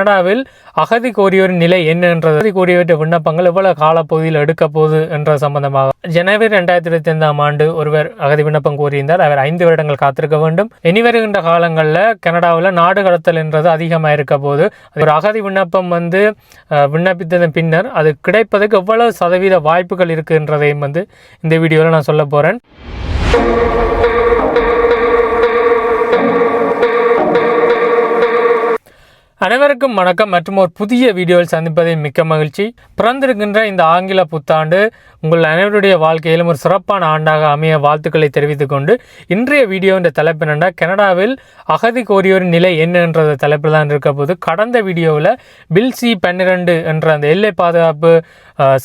கனடாவில் அகதி கோரியோரின் நிலை என்னன்றது அகதி கோரியவற்ற விண்ணப்பங்கள் எவ்வளவு காலப்பகுதியில் எடுக்க போகுது என்ற சம்பந்தமாக. ஜனவரி ரெண்டாயிரத்தி இருபத்தி ஐந்தாம் ஆண்டு ஒருவர் அகதி விண்ணப்பம் கோரியிருந்தார். அவர் ஐந்து வருடங்கள் காத்திருக்க வேண்டும். இனி வருகின்ற காலங்களில் கனடாவில் நாடு கடத்தல் என்றது அதிகமாக இருக்க போது ஒரு அகதி விண்ணப்பம் வந்து விண்ணப்பித்ததன் பின்னர் அது கிடைப்பதற்கு எவ்வளவு சதவீத வாய்ப்புகள் இருக்குன்றதையும் வந்து இந்த வீடியோவில் நான் சொல்ல போகிறேன் அனைவருக்கும் வணக்கம் மற்றும் ஒரு புதிய வீடியோவில் சந்திப்பதை மிக்க மகிழ்ச்சி. பிறந்திருக்கின்ற இந்த ஆங்கில புத்தாண்டு உங்கள் அனைவருடைய வாழ்க்கையிலும் ஒரு சிறப்பான ஆண்டாக அமைய வாழ்த்துக்களை தெரிவித்துக் கொண்டு இன்றைய வீடியோ என்ற தலைப்பு என்னென்னா கனடாவில் அகதி கோரியோரின் நிலை என்னன்ற தலைப்பில் தான் இருக்க போது கடந்த வீடியோவில் பில் சி பன்னிரெண்டு என்ற அந்த எல்லை பாதுகாப்பு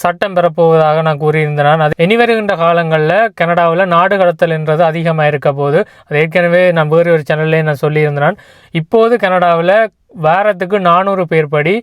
சட்டம் பெறப்போவதாக நான் கூறியிருந்தேன். அது இனி வருகின்ற காலங்களில் கனடாவில் நாடு கடத்தல் என்றது அதிகமாக இருக்க போது அது ஏற்கனவே நான் வேறு ஒரு சேனல்லே நான் சொல்லியிருந்தேன். இப்போது கனடாவில் வாரத்துக்கு நானூறு பேர் படி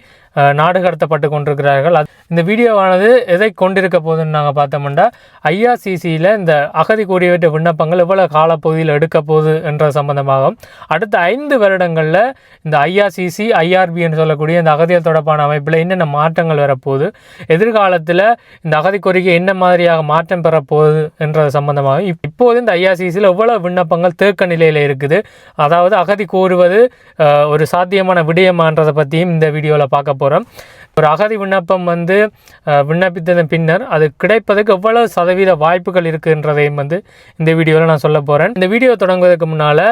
நாடு கடத்தப்பட்டு கொண்டிருக்கிறார்கள். அது- இந்த வீடியோவானது எதை கொண்டிருக்க போதுன்னு நாங்கள் பார்த்தோம்னா ஐஆர்சிசியில் இந்த அகதி கோரியவற்ற விண்ணப்பங்கள் எவ்வளோ காலப்பகுதியில் எடுக்க போகுது என்ற சம்பந்தமாகும். அடுத்த ஐந்து வருடங்களில் இந்த ஐஆர்சிசி ஐஆர்பின்னு சொல்லக்கூடிய இந்த அகதிகள் தொடர்பான அமைப்பில் என்னென்ன மாற்றங்கள் வரப்போகுது எதிர்காலத்தில் இந்த அகதி கோரிக்கை என்ன மாதிரியாக மாற்றம் பெறப்போகுது என்ற சம்பந்தமாகும். இப்போது இந்த ஐஆர்சிசியில் எவ்வளோ விண்ணப்பங்கள் தேக்க நிலையில் இருக்குது அதாவது அகதி கோருவது ஒரு சாத்தியமான விடயமான்றதை பற்றியும் இந்த வீடியோவில் பார்க்க போகிறோம் ஒரு அகதி விண்ணப்பம் வந்து விண்ணப்பித்ததன் பின்னர் அது கிடைப்பதற்கு எவ்வளவு சதவீத வாய்ப்புகள் இருக்குன்றதையும் வந்து இந்த வீடியோவில் நான் சொல்ல போகிறேன் இந்த வீடியோ தொடங்குவதற்கு முன்னால்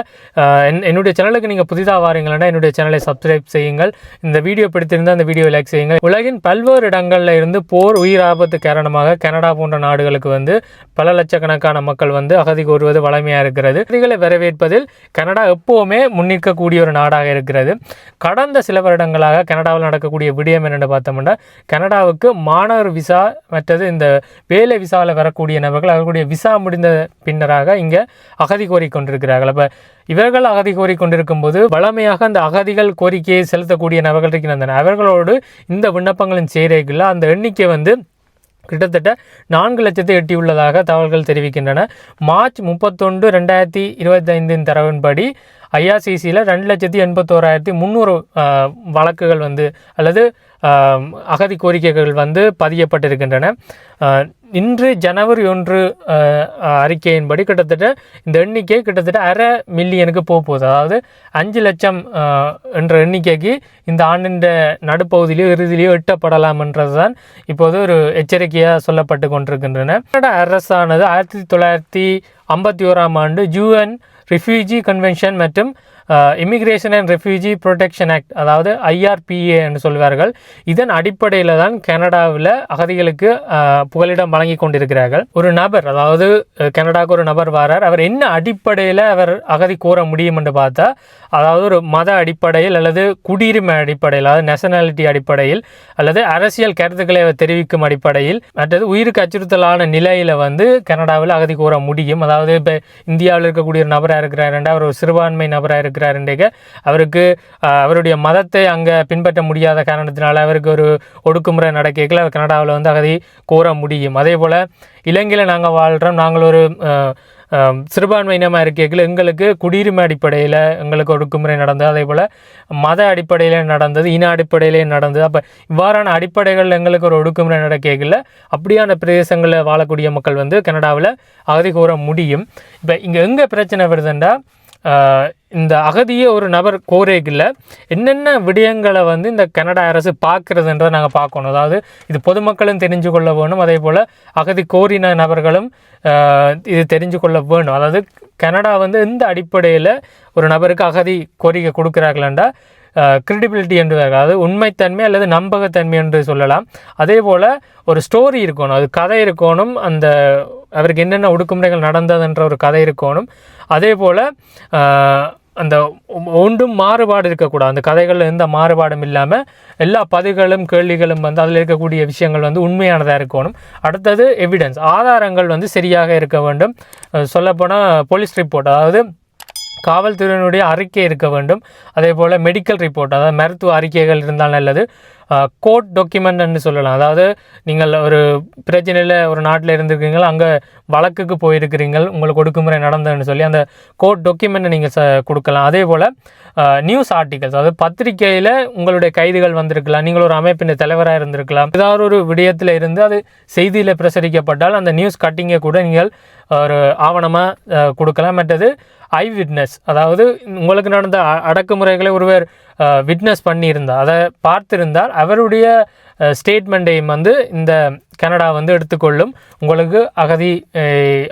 என்னுடைய சேனலுக்கு நீங்கள் புதிதாக வாரீங்கன்னா என்னுடைய சேனலை சப்ஸ்கிரைப் செய்யுங்கள். இந்த வீடியோ பிடித்திருந்தால் அந்த வீடியோ லைக் செய்யுங்கள். உலகின் பல்வேறு இடங்களில் இருந்து போர் உயிர் ஆபத்து காரணமாக கனடா போன்ற நாடுகளுக்கு வந்து பல லட்சக்கணக்கான மக்கள் வந்து அகதி கோருவது வளமையாக இருக்கிறது. அகதிகளை வரவேற்பதில் கனடா எப்போவுமே முன்னிற்கக்கூடிய ஒரு நாடாக இருக்கிறது. கடந்த சில வருடங்களாக கனடாவில் நடக்கக்கூடிய விடயம் என்னென்ன பார்த்தோம்னா கனடாவுக்கு மாணவர் விசா மற்றது இந்த வேலை விசாவில் வரக்கூடிய நபர்கள் அவர்களுடைய விசா முடிந்த பின்னராக இங்கே அகதி கோரிக்கொண்டிருக்கிறார்கள் அப்போ இவர்கள் அகதி கோரிக்கொண்டிருக்கும் போது வளமையாக அந்த அகதிகள் கோரிக்கையை செலுத்தக்கூடிய நபர்கள் இருக்கின்றன. அவர்களோடு இந்த விண்ணப்பங்களின் சேரைக்குள்ள அந்த எண்ணிக்கை வந்து கிட்டத்தட்ட நான்கு லட்சத்தை எட்டியுள்ளதாக தகவல்கள் தெரிவிக்கின்றன. மார்ச் முப்பத்தொன்று ரெண்டாயிரத்தி இருபத்தைந்தின் தரவின்படி ஐஆர்சிசியில் ரெண்டு லட்சத்தி எண்பத்தோராயிரத்தி முந்நூறு வழக்குகள் வந்து அல்லது அகதி கோரிக்கைகள் வந்து பதியப்பட்டிருக்கின்றன. இன்று ஜனவரி ஒன்று அறிக்கையின்படி கிட்டத்தட்ட இந்த எண்ணிக்கை கிட்டத்தட்ட அரை மில்லியனுக்கு போக போகுது. அதாவது அஞ்சு லட்சம் என்ற எண்ணிக்கைக்கு இந்த ஆண்டின் நடுப்பகுதியிலையோ இறுதியிலையோ எட்டப்படலாம் என்றதுதான் இப்போது ஒரு எச்சரிக்கையாக சொல்லப்பட்டு கொண்டிருக்கின்றன. கனடா அரசானது ஆயிரத்தி தொள்ளாயிரத்தி ஐம்பத்தி ஓராம் ஆண்டு ஜூஎன் ரிஃப்யூஜி கன்வென்ஷன் மற்றும் immigration and refugee protection act அதாவது ஐஆர்பிஏ என்று சொல்வார்கள். இதன் அடிப்படையில் தான் கனடாவில் அகதிகளுக்கு புகலிடம் வழங்கி கொண்டிருக்கிறார்கள். ஒரு நபர் அதாவது கனடாவுக்கு ஒரு நபர் வரார். அவர் என்ன அடிப்படையில் அவர் அகதி கூற முடியும் என்று பார்த்தா அதாவது ஒரு மத அடிப்படையில் அல்லது குடியுரிமை அடிப்படையில் அதாவது நேஷனாலிட்டி அடிப்படையில் அல்லது அரசியல் கருத்துக்களை அவர் தெரிவிக்கும் அடிப்படையில் மற்றது உயிருக்கு அச்சுறுத்தலான நிலையில் வந்து கனடாவில் அகதி கூற முடியும். அதாவது இப்போ இந்தியாவில் இருக்கக்கூடிய ஒரு நபராக இருக்கிறார் அவர் ஒரு சிறுபான்மை நபராக இருக்கிறார் அவருக்கு அவருடைய மதத்தை அங்கே பின்பற்ற முடியாத காரணத்தினால அவருக்கு ஒரு ஒடுக்குமுறை நடக்கல அவர் கனடாவில் வந்து அகதி கூற முடியும். அதே போல் இலங்கையில் நாங்கள் வாழ்கிறோம் நாங்கள் ஒரு சிறுபான்மை இனமாக இருக்கைகள் எங்களுக்கு குடியுரிமை அடிப்படையில் எங்களுக்கு ஒடுக்குமுறை நடந்தது. அதே போல் மத அடிப்படையில் நடந்தது. இன அடிப்படையிலே நடந்தது. அப்போ இவ்வாறான அடிப்படைகளில் எங்களுக்கு ஒரு ஒடுக்குமுறை நடக்கைகளில் அப்படியான பிரதேசங்களில் வாழக்கூடிய மக்கள் வந்து கனடாவில் அகதி கூற முடியும். இப்போ இங்கே எங்கே பிரச்சனை வருதுண்டா? இந்த அகதியை ஒரு நபர் கோரேக்கில் என்னென்ன விடயங்களை வந்து இந்த கனடா அரசு பார்க்குறதுன்றதை நாங்கள் பார்க்கணும். அதாவது இது பொதுமக்களும் தெரிஞ்சு கொள்ள வேணும் அதே போல் அகதி கோரின நபர்களும் இது தெரிஞ்சு கொள்ள வேணும். அதாவது கனடா வந்து இந்த அடிப்படையில் ஒரு நபருக்கு அகதி கோரிக்கை கொடுக்குறாங்களா கிரெடிபிலிட்டி என்று அதாவது உண்மைத்தன்மை அல்லது நம்பகத்தன்மை என்று சொல்லலாம். அதே போல் ஒரு ஸ்டோரி இருக்கணும் அது கதை இருக்கணும் அந்த அவருக்கு என்னென்ன ஒடுக்குமுறைகள் நடந்ததுன்ற ஒரு கதை இருக்கணும். அதே போல் அந்த ஒன்றும் மாறுபாடு இருக்கக்கூடாது. அந்த கதைகளில் எந்த மாறுபாடும் இல்லாமல் எல்லா பதிவுகளும் கேள்விகளும் வந்து அதில் இருக்கக்கூடிய விஷயங்கள் வந்து உண்மையானதாக இருக்கணும். அடுத்தது எவிடன்ஸ் ஆதாரங்கள் வந்து சரியாக இருக்க வேண்டும். சொல்லப்போனால் போலீஸ் ரிப்போர்ட் அதாவது காவல்துறையினுடைய அறிக்கை இருக்க வேண்டும். அதே போல் மெடிக்கல் ரிப்போர்ட் அதாவது மருத்துவ அறிக்கைகள் இருந்தால் நல்லது. கோர்ட் டாக்குமெண்ட்னு சொல்லலாம். அதாவது நீங்கள் ஒரு பிரச்சனையில் ஒரு நாட்டில் இருந்திருக்கீங்க அங்கே வழக்குக்கு போயிருக்கிறீங்கள் உங்களுக்கு ஒடுக்குமுறை நடந்ததுன்னு சொல்லி அந்த கோர்ட் டாக்குமெண்ட்டை நீங்கள் ச கொடுக்கலாம். அதே போல் நியூஸ் ஆர்டிகல்ஸ் அதாவது பத்திரிகையில் உங்களுடைய கைதுகள் வந்திருக்கலாம் நீங்கள் ஒரு அமைப்பின் தலைவராக இருந்திருக்கலாம். ஏதாவது ஒரு விடயத்தில் இருந்து அது செய்தியில் பிரசரிக்கப்பட்டால் அந்த நியூஸ் கட்டிங்கை கூட நீங்கள் ஒரு ஆவணமாக கொடுக்கலாம். மற்றது ஐ விட்னஸ் அதாவது உங்களுக்கு நடந்த அ- அடக்குமுறைகளை ஒருவர் விட்னஸ் பண்ணியிருந்தால் அதை பார்த்திருந்தால் அவருடைய ஸ்டேட்மெண்ட்டையும் வந்து இந்த கனடா வந்து எடுத்துக்கொள்ளும். உங்களுக்கு அகதி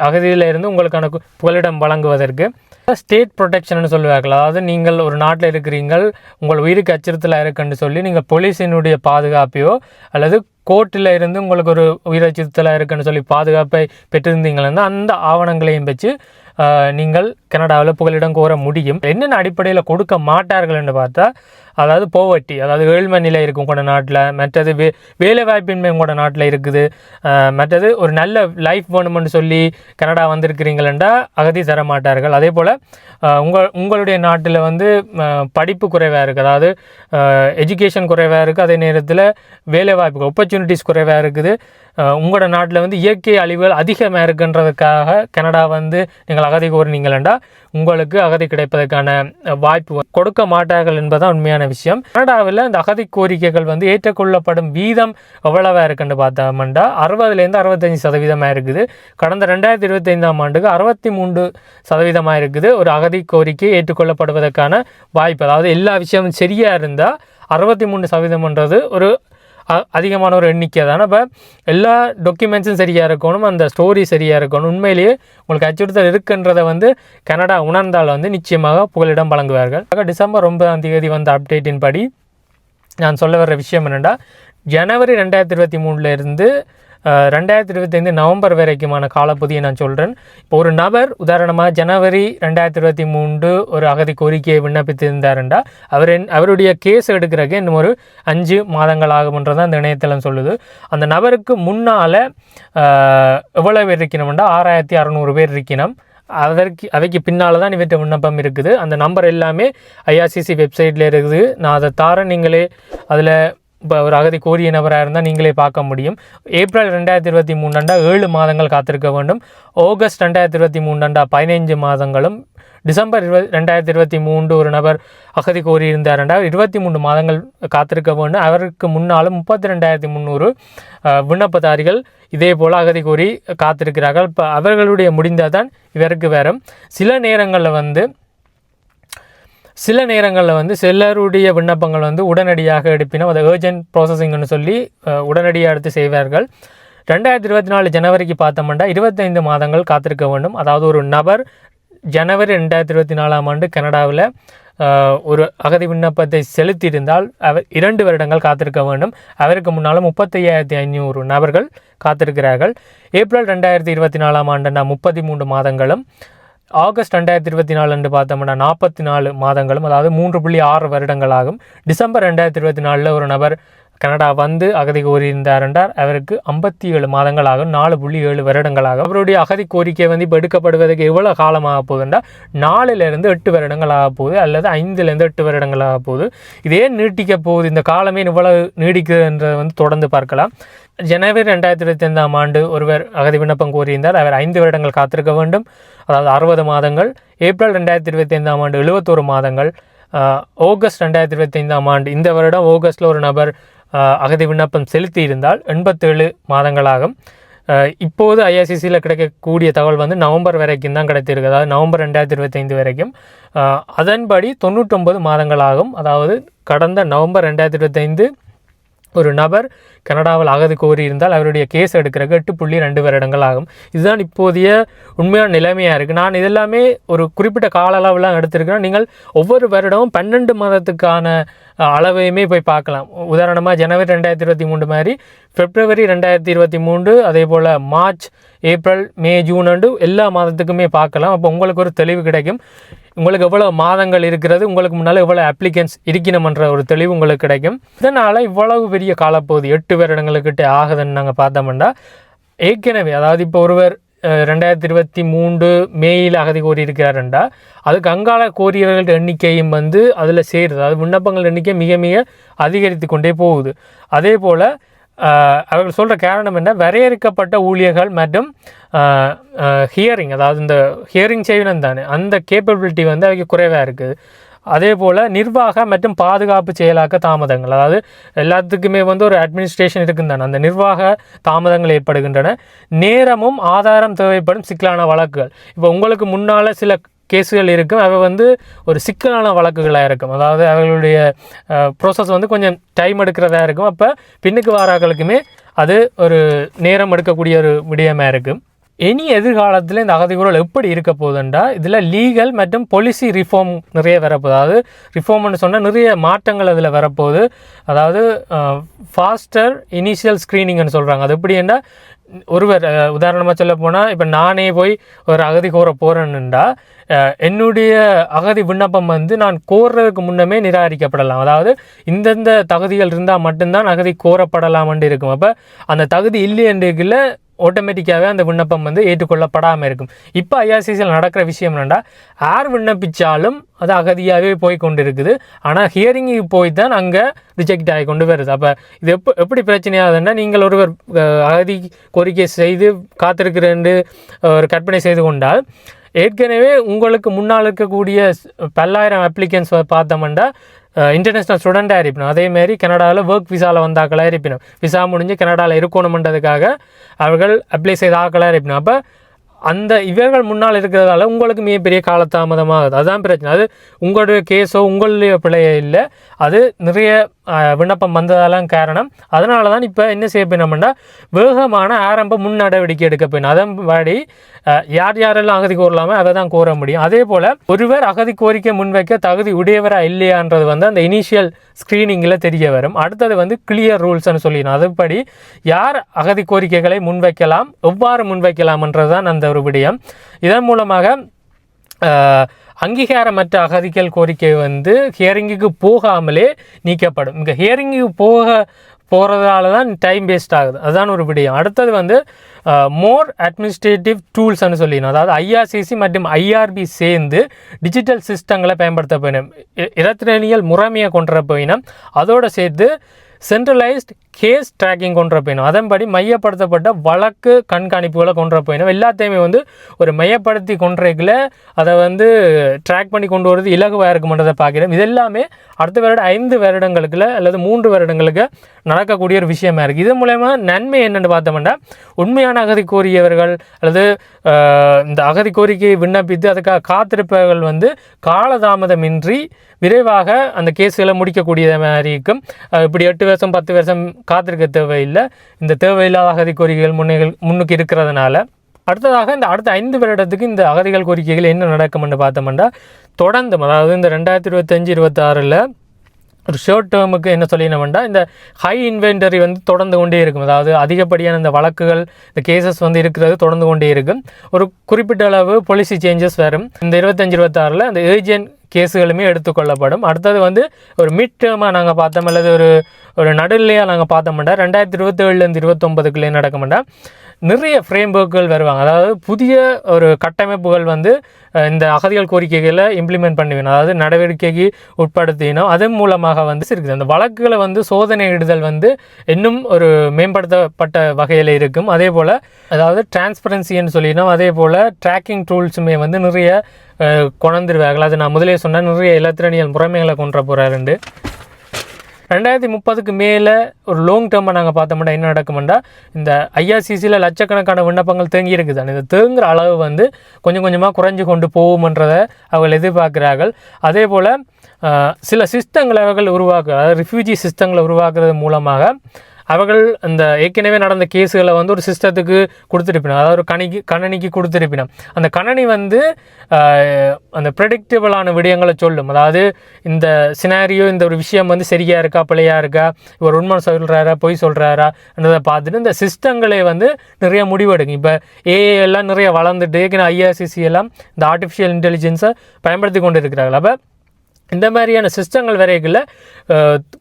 அகதியில் இருந்து உங்களுக்கான கு- புகலிடம் வழங்குவதற்கு. ஸ்டேட் ப்ரொடெக்ஷன் சொல்லுவார்கள். அதாவது நீங்கள் ஒரு நாட்டில் இருக்கிறீங்கள் உங்கள் உயிருக்கு அச்சுறுத்தலாக இருக்குன்னு சொல்லி நீங்கள் போலீஸினுடைய பாதுகாப்பையோ அல்லது கோர்ட்டில் இருந்து உங்களுக்கு ஒரு உயிர் சித்தலாக இருக்குன்னு சொல்லி பாதுகாப்பை பெற்றிருந்தீங்கன்னா அந்த ஆவணங்களையும் வச்சு நீங்கள் கனடாவில் புகலிடம் கோர முடியும். என்னென்ன அடிப்படையில் கொடுக்க மாட்டார்கள்னு பார்த்தா அதாவது போவர்ட்டி அதாவது ஏழ்மை நிலை இருக்கும் கூட நாட்டில். மற்றது வே வேலை வாய்ப்பின்மை நாட்டில் இருக்குது. மற்றது ஒரு நல்ல லைஃப் வேணும்னு சொல்லி கனடா வந்திருக்கிறீங்களா அகதி தர மாட்டார்கள் அதே போல் உங்கள் உங்களுடைய நாட்டில் வந்து படிப்பு குறைவாக இருக்குது அதாவது எஜுகேஷன் குறைவாக இருக்குது அதே நேரத்தில் வேலை வாய்ப்புகள் ஆப்பர்ச்சுனிட்டிஸ் குறைவாக இருக்குது. உங்களோட நாட்டில் வந்து இயற்கை அழிவுகள் அதிகமாக இருக்குன்றதுக்காக கனடா வந்து நீங்கள் அகதி கோரினீங்களா உங்களுக்கு அகதி கிடைப்பதற்கான வாய்ப்பு கொடுக்க மாட்டார்கள் என்பதுதான் உண்மையான விஷயம். கனடாவில் இந்த அகதி கோரிக்கைகள் வந்து ஏற்றுக்கொள்ளப்படும் வீதம் எவ்வளவாக இருக்குன்னு பார்த்தோம்னா அறுபதுலேருந்து அறுபத்தஞ்சு சதவீதமாக இருக்குது. கடந்த ரெண்டாயிரத்தி இருபத்தைந்தாம் ஆண்டுக்கு அறுபத்தி மூன்று சதவீதமாக இருக்குது. ஒரு அகதி கோரிக்கை ஏற்றுக்கொள்ளப்படுவதற்கான வாய்ப்பு. அதாவது எல்லா விஷயமும் சரியாக இருந்தால் அறுபத்தி மூணு சதவீதம்ன்றது ஒரு அதிகமான ஒரு எண்ணிக்கை தானே. இப்போ எல்லா டாக்குமெண்ட்ஸும் சரியாக இருக்கணும் அந்த ஸ்டோரி சரியாக இருக்கணும். உண்மையிலேயே உங்களுக்கு அச்சுறுத்தல் இருக்குன்றதை வந்து கனடா உணர்ந்தால் வந்து நிச்சயமாக புகலிடம் வழங்குவார்கள். ஆக டிசம்பர் ஒன்பதாம் தேதி வந்த அப்டேட்டின் படி நான் சொல்ல வர்ற விஷயம் என்னென்னா ஜனவரி ரெண்டாயிரத்தி இருபத்தி மூணுலேருந்து ரெண்டாயிரத்தி இருபத்தைந்து நவம்பர் வரைக்குமான காலப்பகுதியை நான் சொல்கிறேன் இப்போ ஒரு நபர் உதாரணமாக ஜனவரி ரெண்டாயிரத்தி இருபத்தி மூன்று ஒரு அகதி கோரிக்கையை விண்ணப்பித்திருந்தாருண்டா அவர் என்- அவருடைய கேஸ் எடுக்கிறக்கு இன்னும் ஒரு அஞ்சு மாதங்கள் ஆகும்ன்றது அந்த இணையதளம் சொல்லுது. அந்த நபருக்கு முன்னால் எவ்வளோ பேர் இருக்கணும்டா? ஆறாயிரத்தி அறநூறு பேர் இருக்கணும். அதற்கு அவைக்கு பின்னால் தான் இவற்றை விண்ணப்பம் இருக்குது. அந்த நம்பர் எல்லாமே ஐஆர்சிசி வெப்சைட்டில் இருக்குது. நான் அதை தாரேன் நீங்களே. அதில் இப்போ ஒரு அகதி கோரிய நபராக இருந்தால் நீங்களே பார்க்க முடியும். ஏப்ரல் ரெண்டாயிரத்தி இருபத்தி மூணாண்டா ஏழு மாதங்கள் காத்திருக்க வேண்டும். ஆகஸ்ட் ரெண்டாயிரத்தி இருபத்தி மூணாண்டா பதினைஞ்சு மாதங்களும். டிசம்பர் இருபது ரெண்டாயிரத்தி இருபத்தி மூன்று ஒரு நபர் அகதி கோரியிருந்தார்ண்டா இருபத்தி மூணு மாதங்கள் காத்திருக்க வேண்டும். அவருக்கு முன்னாலும் முப்பத்தி ரெண்டாயிரத்தி முந்நூறு விண்ணப்பதாரிகள் இதே போல் அகதி கோரி காத்திருக்கிறார்கள். இப்போ அவர்களுடைய முடிந்தால் தான் இவருக்கு வரும். சில நேரங்களில் வந்து சில நேரங்களில் வந்து சிலருடைய விண்ணப்பங்கள் வந்து உடனடியாக எடுப்பினோம் அதை ஏர்ஜென்ட் ப்ராசஸிங்னு சொல்லி உடனடியாக எடுத்து செய்வார்கள். ரெண்டாயிரத்தி இருபத்தி நாலு ஜனவரிக்கு பார்த்தோம்னா இருபத்தைந்து மாதங்கள் காத்திருக்க வேண்டும். அதாவது ஒரு நபர் ஜனவரி ரெண்டாயிரத்தி இருபத்தி நாலாம் ஆண்டு கனடாவில் ஒரு அகதி விண்ணப்பத்தை செலுத்தியிருந்தால் அவர் இரண்டு வருடங்கள் காத்திருக்க வேண்டும். அவருக்கு முன்னால் முப்பத்தையாயிரத்தி ஐநூறு நபர்கள் காத்திருக்கிறார்கள். ஏப்ரல் ரெண்டாயிரத்தி இருபத்தி நாலாம் ஆண்டுனா முப்பத்தி மூன்று மாதங்களும் ஆகஸ்ட் ரெண்டாயிரத்தி இருபத்தி நாலு அன்று பார்த்தோம்னா நாற்பத்தி நாலு மாதங்களும் அதாவது மூன்று புள்ளி ஆறு வருடங்களாகும். டிசம்பர் ரெண்டாயிரத்தி இருபத்தி நாலில் ஒரு நபர் கனடா வந்து அகதி கோரியிருந்தார் என்றார். அவருக்கு ஐம்பத்தி ஏழு மாதங்களாகும் நாலு புள்ளி ஏழு வருடங்களாகும். அவருடைய அகதி கோரிக்கை வந்து இப்போ எடுக்கப்படுவதற்கு எவ்வளோ காலமாக என்றால் நாலுலேருந்து எட்டு வருடங்கள் ஆக போகுது அல்லது ஐந்துலேருந்து எட்டு வருடங்கள் ஆக போகுது. இதே நீட்டிக்க போகுது இந்த காலமே இவ்வளவு நீடிக்குதுன்றதை வந்து தொடர்ந்து பார்க்கலாம். ஜனவரி ரெண்டாயிரத்தி இருபத்தி ஐந்தாம் ஆண்டு ஒருவர் அகதி விண்ணப்பம் கோரியிருந்தார். அவர் ஐந்து வருடங்கள் காத்திருக்க வேண்டும். அதாவது அறுபது மாதங்கள் ஏப்ரல் ரெண்டாயிரத்தி இருபத்தி ஐந்தாம் ஆண்டு எழுபத்தோரு மாதங்கள் ஆகஸ்ட் ரெண்டாயிரத்தி இருபத்தி ஐந்தாம் ஆண்டு இந்த வருடம் ஆகஸ்ட்டில் ஒரு நபர் அகதி விண்ணப்பம் செலுத்தி இருந்தால் எண்பத்தேழு மாதங்களாகும். இப்போது ஐஆர்சிசியில் கிடைக்கக்கூடிய தகவல் வந்து நவம்பர் வரைக்கும் தான் கிடைத்திருக்கு. அதாவது நவம்பர் ரெண்டாயிரத்தி இருபத்தைந்து வரைக்கும். அதன்படி தொண்ணூற்றொம்பது மாதங்களாகும். அதாவது கடந்த நவம்பர் ரெண்டாயிரத்தி இருபத்தைந்து ஒரு நபர் கனடாவில் அகதி கோரியிருந்தால் அவருடைய கேஸ் எடுக்கிறக்கு எட்டு புள்ளி ரெண்டு வருடங்கள் ஆகும். இதுதான் இப்போதைய உண்மையான நிலைமையாக இருக்குது நான் இதெல்லாமே ஒரு குறிப்பிட்ட கால அளவுலாம் எடுத்திருக்கிறேன். நீங்கள் ஒவ்வொரு வருடமும் பன்னெண்டு மாதத்துக்கான அளவையுமே போய் பார்க்கலாம். உதாரணமாக ஜனவரி ரெண்டாயிரத்தி இருபத்தி மூணு மாதிரி பிப்ரவரி ரெண்டாயிரத்தி இருபத்தி மூன்று அதே போல் March April May June and எல்லா மாதத்துக்குமே பார்க்கலாம். அப்போ உங்களுக்கு ஒரு தெளிவு கிடைக்கும். உங்களுக்கு எவ்வளோ மாதங்கள் இருக்கிறது உங்களுக்கு முன்னால் எவ்வளோ அப்ளிகன்ஸ் இருக்கணுமன்ற ஒரு தெளிவு உங்களுக்கு கிடைக்கும். இதனால் இவ்வளவு பெரிய காலப்பகுதி எட்டு வருடங்களுக்கிட்ட ஆகுதுன்னு நாங்கள் பார்த்தோம்னா ஏற்கனவே அதாவது இப்போ ஒருவர் ரெண்டாயிரத்தி இருபத்தி மூன்று மேயில் அகதி கோரியிருக்கிறாருண்டா அதுக்கு அங்காள கோரியவர்கள் எண்ணிக்கையும் வந்து அதில் சேருது. அது விண்ணப்பங்கள் எண்ணிக்கை மிக மிக அதிகரித்து கொண்டே போகுது. அதே போல் அவர்கள் சொல்கிற காரணம் என்ன? வரையறுக்கப்பட்ட ஊழியர்கள் மற்றும் ஹியரிங் அதாவது இந்த ஹியரிங் செய்வினம் தானே. அந்த கேப்பபிலிட்டி வந்து அவருக்கு குறைவாக இருக்குது அதே போல் நிர்வாக மற்றும் பாதுகாப்பு செயலாக்க தாமதங்கள். அதாவது எல்லாத்துக்குமே வந்து ஒரு அட்மினிஸ்ட்ரேஷன் இருக்குந்தானே அந்த நிர்வாக தாமதங்கள் ஏற்படுகின்றன. நேரமும் ஆதாரம் தேவைப்படும் சிக்கலான வழக்குகள். இப்போ உங்களுக்கு முன்னால் சில கேஸுகள் இருக்கும். அவை வந்து ஒரு சிக்கலான வழக்குகளாக இருக்கும். அதாவது அவர்களுடைய ப்ரோசஸ் வந்து கொஞ்சம் டைம் எடுக்கிறதா இருக்கும். அப்போ பின்னுக்கு வாராக்களுக்குமே அது ஒரு நேரம் எடுக்கக்கூடிய ஒரு விடயமாக இருக்கும். இனி எதிர்காலத்தில் இந்த அகதிகுரல் எப்படி இருக்க போகுதுண்டா? இதில் லீகல் மற்றும் பொலிசி ரிஃபார்ம் நிறைய வரப்போகுது. அதாவது ரிஃபார்ம்னு சொன்னால் நிறைய மாற்றங்கள் அதில் வரப்போகுது. அதாவது ஃபாஸ்டர் இனிஷியல் ஸ்க்ரீனிங்னு சொல்கிறாங்க அது எப்படின்னா ஒருவர் உதாரணமாக சொல்ல போனால் இப்போ நானே போய் ஒரு அகதி கோர போகிறேன்னுண்டா என்னுடைய அகதி விண்ணப்பம் வந்து நான் கோர்றதுக்கு முன்னமே நிராகரிக்கப்படலாம். அதாவது இந்தந்த தகுதிகள் இருந்தால் மட்டும்தான் அகதி கோரப்படலாம்னு இருக்கும். அப்போ அந்த தகுதி இல்லையன்றைக்குள்ள ஆட்டோமேட்டிக்காகவே அந்த விண்ணப்பம் வந்து ஏற்றுக்கொள்ளப்படாமல் இருக்கும். இப்போ ஐஆர்சிசியில் நடக்கிற விஷயம் என்னென்னா யார் விண்ணப்பித்தாலும் அது அகதியாகவே போய் கொண்டு இருக்குது ஆனால் ஹியரிங்கு போய் தான் அங்கே ரிஜெக்ட் ஆகி கொண்டு வருது. அப்போ இது எப்போ எப்படி பிரச்சனையாகுதுன்னா நீங்கள் ஒருவர் அகதி கோரிக்கை செய்து காத்திருக்கிறேன்னு ஒரு கற்பனை செய்து கொண்டால் ஏற்கனவே உங்களுக்கு முன்னால் இருக்கக்கூடிய பல்லாயிரம் அப்ளிகன்ஸ் பார்த்தோம்னா இன்டர்நேஷ்னல் ஸ்டூடெண்ட்டாக இருப்பினும். அதேமாரி கனடாவில் ஒர்க் விசாவில் வந்த ஆக்களாக இருப்பினும். விசா முடிஞ்சு கனடாவில் இருக்கணுமன்றதுக்காக அவர்கள் அப்ளை செய்த ஆக்களாக இருப்பினும். அப்போ அந்த இவர்கள் முன்னால் இருக்கிறதால உங்களுக்கு மிகப்பெரிய காலதாமதமாகுது. அதுதான் பிரச்சனை. அது உங்களுடைய கேஸோ உங்களுடைய பிழையோ இல்லை. அது நிறைய விண்ணப்பம் வந்ததெல்லாம் காரணம். அதனால தான் இப்போ என்ன செய்ய போயினோம்னா வேகமான ஆரம்ப முன் நடவடிக்கை எடுக்க போயிடும் அதன்படி யார் யாரெல்லாம் அகதி கோரலாமோ அதை தான் கோர முடியும். அதே போல் ஒருவர் அகதி கோரிக்கை முன்வைக்க தகுதி உடையவராக இல்லையான்றது வந்து அந்த இனிஷியல் ஸ்க்ரீனிங்கில் தெரிய வரும். அடுத்தது வந்து கிளியர் ரூல்ஸ்னு சொல்லிடணும் அதுபடி யார் அகதி கோரிக்கைகளை முன்வைக்கலாம் எவ்வாறு முன்வைக்கலாம்ன்றது தான் அந்த ஒரு விடயம். இதன் மூலமாக அங்கீகாரமற்ற அகதிகள் கோரிக்கை வந்து ஹியரிங்குக்கு போகாமலே நீக்கப்படும். இங்கே ஹியரிங்குக்கு போக போகிறதால தான் டைம் வேஸ்ட் ஆகுது. அதுதான் ஒரு விடயம். அடுத்தது வந்து மோர் அட்மினிஸ்ட்ரேட்டிவ் டூல்ஸ்னு சொல்லிடணும் அதாவது ஐஆர்சிசி மற்றும் ஐஆர்பி சேர்ந்து டிஜிட்டல் சிஸ்டங்களை பயன்படுத்த போயினோம். இரத்திரனியல் முறைமையை கொண்டுற போயினோம். அதோடு சேர்த்து சென்ட்ரலைஸ்ட் கேஸ் ட்ராக்கிங் கொண்டு போயினும் அதன்படி மையப்படுத்தப்பட்ட வழக்கு கண்காணிப்புகளை கொண்டு போயினும் எல்லாத்தையுமே வந்து ஒரு மையப்படுத்தி கொண்டுறதுல அதை வந்து ட்ராக் பண்ணி கொண்டு வரது இலகுவாக இருக்குமன்றதை பார்க்கிறோம். இது எல்லாமே அடுத்த வருடம் ஐந்து வருடங்களுக்குள்ள அல்லது மூன்று வருடங்களுக்கு நடக்கக்கூடிய ஒரு விஷயமா இருக்குது இது மூலயமா நன்மை என்னென்னு பார்த்தோம்னா உண்மையான அகதி கோரியவர்கள் அல்லது இந்த அகதி கோரிக்கையை விண்ணப்பித்து அதுக்காக காத்திருப்பவர்கள் வந்து காலதாமதமின்றி விரைவாக அந்த கேஸுகளை முடிக்கக்கூடிய மாதிரி இருக்கும். இப்படி எட்டு வருஷம் பத்து வருஷம் காத்திருக்க தேவையில்லை. இந்த தேவையில்லாத அகதி கோரிக்கைகள் முன்னைகள் முன்னுக்கு இருக்கிறதுனால. அடுத்ததாக இந்த அடுத்த ஐந்து வருடத்துக்கு இந்த அகதிகள் கோரிக்கைகள் என்ன நடக்கும்னு பார்த்தோம்னா தொடர்ந்து அதாவது இந்த ரெண்டாயிரத்தி இருபத்தஞ்சு இருபத்தாறில் ஒரு ஷார்ட் டேர்முக்கு என்ன சொல்லினோம்னா இந்த ஹை இன்வென்டரி வந்து தொடர்ந்து கொண்டே இருக்கும். அதாவது அதிகப்படியான இந்த வழக்குகள் இந்த கேசஸ் வந்து இருக்கிறது தொடர்ந்து கொண்டே இருக்கும். ஒரு குறிப்பிட்ட அளவு பாலிசி சேஞ்சஸ் வரும். இந்த இருபத்தஞ்சி இருபத்தாறில் அந்த ஏஜென்ட் கேஸுகளுமே எடுத்துக்கொள்ளப்படும். அடுத்தது வந்து ஒரு மிட் டேர்மாக நாங்கள் பார்த்தோம் அல்லது ஒரு ஒரு நடுநிலையாக நாங்கள் பார்த்தோம்னா ரெண்டாயிரத்தி இருபத்தேழுலேருந்து இருபத்தொம்பதுக்குள்ளே நடக்கும்னா நிறைய ஃப்ரேம் ஒர்க்குகள் வருவாங்க. அதாவது புதிய ஒரு கட்டமைப்புகள் வந்து இந்த அகதிகள் கோரிக்கைகளை இம்ப்ளிமெண்ட் பண்ணுவேன் அதாவது நடவடிக்கைக்கு உட்படுத்தினோம் அதன் மூலமாக வந்து இருக்குது அந்த வழக்குகளை வந்து சோதனையிடுதல் வந்து இன்னும் ஒரு மேம்படுத்தப்பட்ட வகையில் இருக்கும். அதே போல் அதாவது டிரான்ஸ்பரன்சின்னு சொல்லினோம் அதே போல் ட்ராக்கிங் டூல்ஸுமே வந்து நிறைய அஹ், அது நான் முதலே சொன்னேன். நிறைய இலத்திரனியல் முறைமைகளை கொண்டு போகிறாருண்டு ரெண்டாயிரத்தி முப்பதுக்கு மேலே ஒரு லாங் டேர்மை நாங்கள் பார்த்தோம்னா என்ன நடக்கும்னா இந்த ஐஆர்சிசியில் லட்சக்கணக்கான விண்ணப்பங்கள் தேங்கி இருக்குது அந்த தேங்குற அளவு வந்து கொஞ்சம் கொஞ்சமாக குறைஞ்சு கொண்டு போகும்ன்றதை அவர்கள் எதிர்பார்க்கிறார்கள். அதே போல் சில சிஸ்டங்களை அவர்கள் உருவாக்க அதாவது ரிஃப்யூஜி சிஸ்டங்களை உருவாக்குறது மூலமாக அவர்கள் அந்த ஏற்கனவே நடந்த கேஸுகளை வந்து ஒரு சிஸ்டத்துக்கு கொடுத்துருப்பினோம் அதாவது ஒரு கணிக்கு கணனிக்கு கொடுத்துருப்பினோம் அந்த கணனி வந்து அந்த ப்ரெடிக்டபிளான விடயங்களை சொல்லும். அதாவது இந்த சினாரியோ இந்த ஒரு விஷயம் வந்து சரியாக இருக்கா பிள்ளையாக இருக்கா இவர் உண்மை சொல்கிறாரா பொய் சொல்கிறாரா என்றதை பார்த்துட்டு இந்த சிஸ்டங்களே வந்து நிறைய முடிவெடுக்கும். இப்போ ஏஐ எல்லாம் நிறைய வளர்ந்துட்டு ஏற்கனவே ஐஆர்சிசி எல்லாம் இந்த ஆர்டிஃபிஷியல் இன்டெலிஜென்ஸை பயன்படுத்தி கொண்டு இருக்கிறார்கள் அப்போ இந்த மாதிரியான சிஸ்டங்கள் வரைக்குள்ள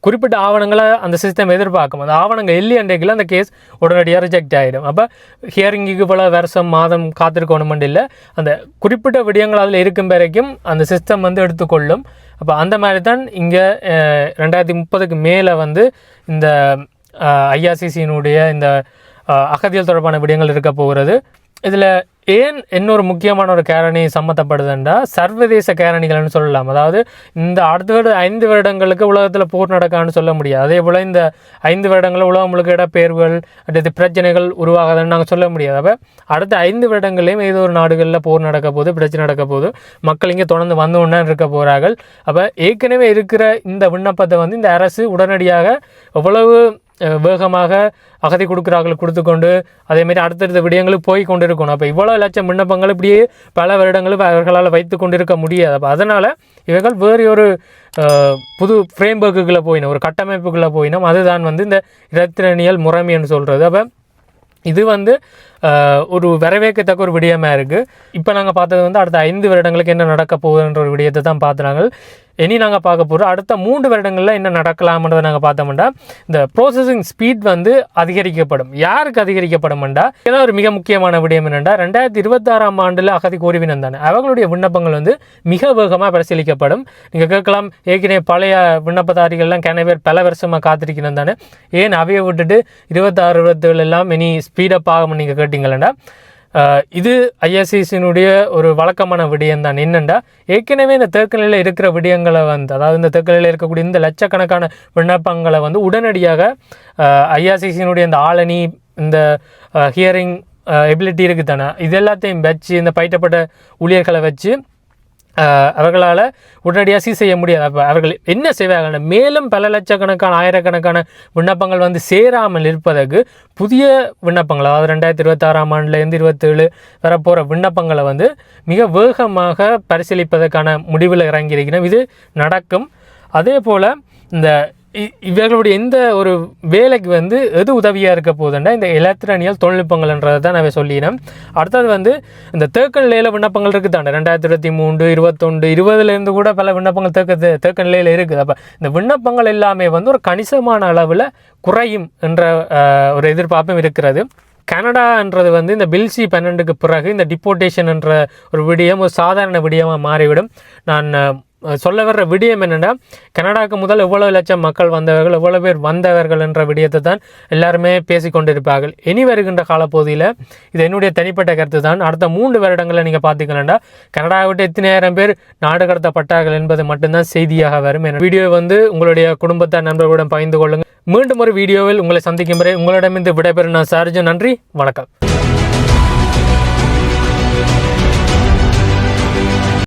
குறிப்பிட்ட ஆவணங்களை அந்த சிஸ்டம் எதிர்பார்க்கும். அந்த ஆவணங்கள் இல்லையன்றைக்குள்ள அந்த கேஸ் உடனடியாக ரிஜெக்ட் ஆகிடும் அப்போ ஹியரிங்குக்கு போல வருஷம் மாதம் காத்திருக்கணுமெண்ட் இல்லை அந்த குறிப்பிட்ட விடயங்கள் அதில் இருக்கும் வரைக்கும் அந்த சிஸ்டம் வந்து எடுத்துக்கொள்ளும். அப்போ அந்த மாதிரி தான் இங்கே ரெண்டாயிரத்தி முப்பதுக்கு மேலே வந்து இந்த ஐஆர்சிசியினுடைய இந்த அகதியல் தொடர்பான விடயங்கள் இருக்க போகிறது. இதில் ஏன் இன்னொரு முக்கியமான ஒரு கேரணி சம்மந்தப்படுதுன்றா? சர்வதேச கேரணிகள்னு சொல்லலாம். அதாவது இந்த அடுத்த வருட ஐந்து வருடங்களுக்கு உலகத்தில் போர் நடக்கான்னு சொல்ல முடியாது. அதே போல் இந்த ஐந்து வருடங்களில் உலகம் முழுக்க இடப்பெயர்வுகள் அடுத்து பிரச்சனைகள் உருவாகாதுன்னு நாங்கள் சொல்ல முடியாது. அப்போ அடுத்த ஐந்து வருடங்கள்லேயும் ஏதோ ஒரு நாடுகளில் போர் நடக்க போது பிரச்சனை நடக்க போது மக்கள் இங்கே தொடர்ந்து வந்து ஒன்றா இருக்க போகிறார்கள் அப்போ ஏற்கனவே இருக்கிற இந்த விண்ணப்பத்தை வந்து இந்த அரசு உடனடியாக எவ்வளவு வேகமாக அகதி கொடுக்குறார்கள் கொடுத்துக்கொண்டு அதேமாரி அடுத்தடுத்த விடயங்களுக்கு போய் கொண்டு இருக்கணும் அப்போ இவ்வளோ லட்சம் விண்ணப்பங்கள் இப்படியே பல வருடங்களும் அவர்களால் வைத்து கொண்டிருக்க முடியாது. அப்போ அதனால் இவர்கள் வேறு ஒரு புது புது ஃப்ரேம்ஒர்க்குள்ளே போயினோம். ஒரு கட்டமைப்புக்குள்ளே போயினோம். அதுதான் வந்து இந்த இரத்திரணியல் முறைமைன்னு சொல்கிறது அப்போ இது வந்து ஒரு வரவேற்கத்தக்க ஒரு விடயமாக இருக்குது இப்போ நாங்கள் பார்த்தது வந்து அடுத்த ஐந்து வருடங்களுக்கு என்ன நடக்க போகுதுன்ற ஒரு விடயத்தை தான் பார்த்துனாங்க இனி நாங்கள் பார்க்க போகிறோம் அடுத்த மூன்று வருடங்களில் என்ன நடக்கலாம்ன்றதை நாங்கள் பார்த்தோம்னா இந்த ப்ரோசஸிங் ஸ்பீட் வந்து அதிகரிக்கப்படும். யாருக்கு அதிகரிக்கப்படும்டா? ஏதாவது ஒரு மிக முக்கியமான விடயம் என்னென்னா ரெண்டாயிரத்தி இருபத்தாறாம் ஆண்டில் அகதி கோரிவினம் தானே. அவர்களுடைய விண்ணப்பங்கள் வந்து மிக வேகமாக பரிசீலிக்கப்படும். நீங்கள் கேட்கலாம் ஏற்கனவே பழைய விண்ணப்பதாரிகள்லாம் கன பல வருஷமாக காத்திருக்கணும் தானே. ஏன் அவையை விட்டுட்டு இருபத்தாறு இருபத்தேழு எல்லாம் இனி ஸ்பீடப் ஆகும் நீங்கள் கேட்டிங்களேண்டா இது ஐஎஸ்சிசினுடைய ஒரு வழக்கமான விடயம் தான் என்னென்னா ஏற்கனவே இந்த தேக்கநிலையில் இருக்கிற விடயங்களை வந்து அதாவது இந்த தேக்கநிலையில் இருக்கக்கூடிய இந்த லட்சக்கணக்கான விண்ணப்பங்களை வந்து உடனடியாக ஐஆர்சிசியினுடைய இந்த ஆளணி இந்த ஹியரிங் எபிலிட்டி இருக்குது தானே இது எல்லாத்தையும் வச்சு இந்த பயிட்டப்பட்ட ஊழியர்களை வச்சு அவர்களால் உடனடியாக சீ செய்ய முடியாது. அப்போ அவர்கள் என்ன செய்வார்கள் மேலும் பல லட்சக்கணக்கான ஆயிரக்கணக்கான விண்ணப்பங்கள் வந்து சேராமல் இருப்பதற்கு புதிய விண்ணப்பங்கள் அதாவது ரெண்டாயிரத்தி இருபத்தாறாம் ஆண்டுலேருந்து இருபத்தேழு வரப்போகிற விண்ணப்பங்களை வந்து மிக வேகமாக பரிசீலிப்பதற்கான முடிவில் இறங்கியிருக்கிறோம். இது நடக்கும். அதே போல் இந்த இவர்களுடைய இந்த ஒரு வேலைக்கு வந்து எது உதவியாக இருக்க போகுதுன்னா இந்த எலக்ட்ரானியல் தொழில்நுட்பங்கள்ன்றதை தான் நான் சொல்லினேன் அடுத்தது வந்து இந்த தேக்க நிலையில் விண்ணப்பங்கள் இருக்குது தானே ரெண்டாயிரத்தி இருபத்தி மூன்று இருபத்தொண்டு இருபதுலேருந்து கூட பல விண்ணப்பங்கள் தேக்க தேக்க நிலையில் இருக்குது. அப்போ இந்த விண்ணப்பங்கள் எல்லாமே வந்து ஒரு கணிசமான அளவில் குறையும் என்ற ஒரு எதிர்பார்ப்பும் இருக்கிறது. கனடான்றது வந்து இந்த பில்சி பன்னெண்டுக்கு பிறகு இந்த டிப்போர்டேஷன் என்ற ஒரு விடயம் ஒரு சாதாரண விடயமாக மாறிவிடும். நான் சொல்ல வர்ற விடயம் என்னென்னா கனடாவுக்கு முதல் எவ்வளோ லட்சம் மக்கள் வந்தவர்கள் எவ்வளோ பேர் வந்தவர்கள் என்ற விடயத்தை தான் எல்லாருமே பேசி கொண்டிருப்பார்கள். இனி வருகின்ற காலப்பகுதியில் இது என்னுடைய தனிப்பட்ட கருத்து தான் அடுத்த மூன்று வருடங்களில் நீங்கள் பார்த்தீங்கன்னா கனடாவை விட்டு எத்தனாயிரம் பேர் நாடு கடத்தப்பட்டார்கள் என்பது மட்டும்தான் செய்தியாக வரும். என வீடியோ வந்து உங்களுடைய குடும்பத்தார் நண்பர்களுடன் பகிர்ந்து கொள்ளுங்கள் மீண்டும் ஒரு வீடியோவில் உங்களை சந்திக்கும் வரை உங்களிடமிருந்து விடைபெறும் நான் சார்ஜன் நன்றி வணக்கம்.